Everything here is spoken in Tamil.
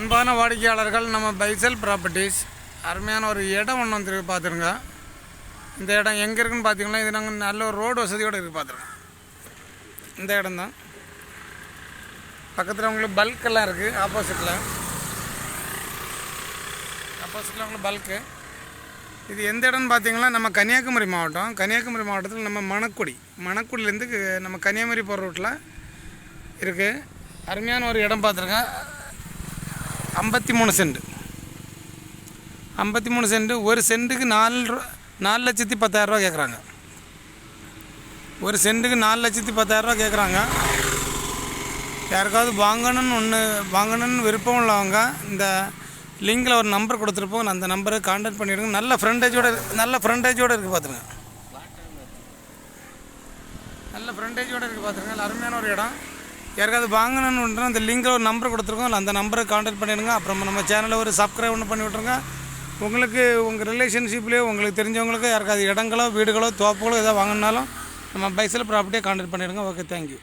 அன்பான வாடிக்கையாளர்கள் நம்ம பைசல் ப்ராப்பர்ட்டிஸ் அருமையான ஒரு இடம் ஒன்று வந்து பார்த்துருங்க இந்த இடம் எங்கே இருக்குன்னு பார்த்தீங்கன்னா இது நாங்கள் நல்ல ஒரு ரோடு வசதியோடு இருக்குது பார்த்துருங்க இந்த இடம் தான். பக்கத்தில் உங்களுக்கு பல்கெல்லாம் இருக்குது ஆப்போசிட்டில் ஆப்போசிட்டில் உங்களுக்கு பல்க்கு இது எந்த இடம்னு பார்த்தீங்கன்னா நம்ம கன்னியாகுமரி மாவட்டம். கன்னியாகுமரி மாவட்டத்தில் நம்ம மணக்குடி. மணக்குடியிலேருந்து நம்ம கன்னியாகுமரி போகிற ரூட்டில் இருக்குது அருமையான ஒரு இடம் பார்த்துருக்கேன் ஐம்பத்தி மூணு சென்ட். ஐம்பத்தி மூணு சென்ட். ஒரு சென்ட்டுக்கு நாலு ரூ- நாலு லட்சத்தி பத்தாயிரரூவா கேட்குறாங்க ஒரு சென்ட்டுக்கு நாலு லட்சத்தி பத்தாயிரரூவா கேட்குறாங்க யாருக்காவது வாங்கணும்னு ஒன்று வாங்கணும்னு விருப்பம் உள்ளவங்க இந்த லிங்கில் ஒரு நம்பர் கொடுத்துருப்போம் அந்த நம்பரை காண்டாக்ட் பண்ணிவிடுங்க நல்ல ஃப்ரண்டேஜோட நல்ல ஃப்ரண்டேஜோடு இருக்குது பார்த்துருங்க நல்ல ஃப்ரண்டேஜோடு இருக்குது பார்த்துருங்க அருமையான ஒரு இடம். யாருக்காவது வாங்கணும்னு அந்த லிங்கில் ஒரு நம்பர் கொடுத்துருக்கோம். அந்த நம்பரை காண்டாக்ட் பண்ணிடுங்க. அப்புறம் நம்ம சேனலை ஒரு சப்ஸ்கிரைப் ஒன்று பண்ணி விட்ருங்க உங்களுக்கு உங்கள் ரிலேஷன்ஷிப்லேயே உங்களுக்கு தெரிஞ்சவங்களுக்கு யாருக்காவது இடங்களோ வீடுகளோ தோப்புகளோ எதாவது வாங்கினாலும் நம்ம பைசில் ப்ராப்பர்ட்டியாக காண்டாக்ட் பண்ணிடுங்க. Okay thank you